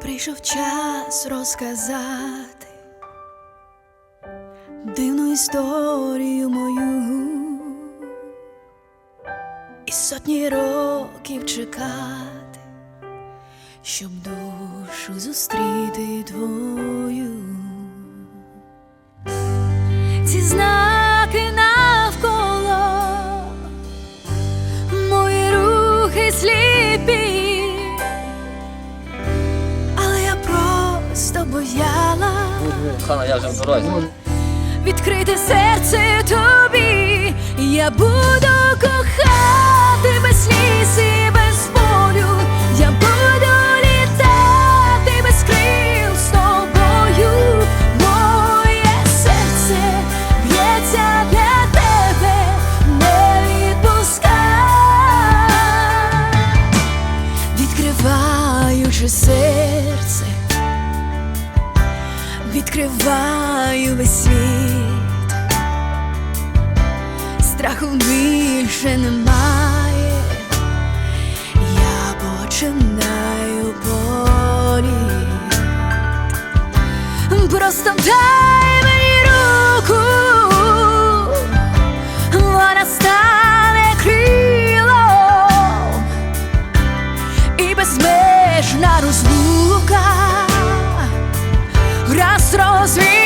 прийшов час розказати дивну історію мою і сотні років чекати, щоб душу зустріти твою. Ці знаки Хана, я вже в дорозі. відкрити серце тобі. Я буду кохати без сліз відкриваю весь світ, страху більше немає, я починаю політ. Просто дай розвіється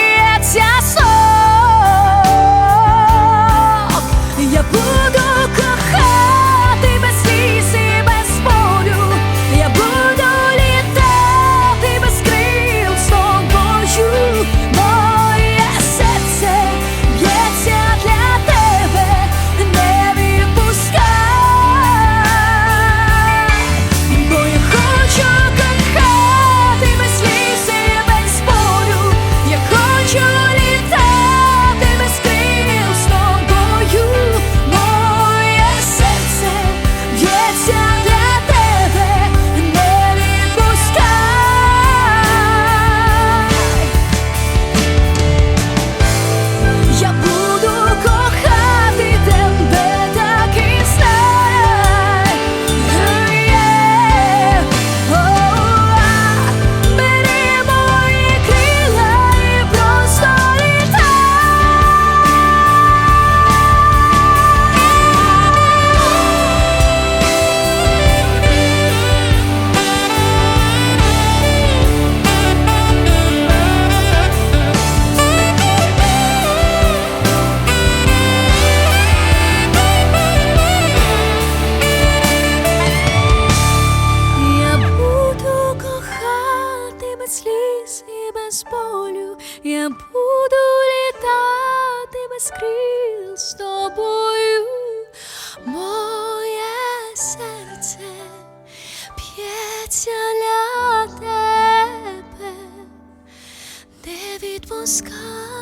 болю. Я буду літати без крил з тобою. Моє серце п'ється для тебе, не відпускай.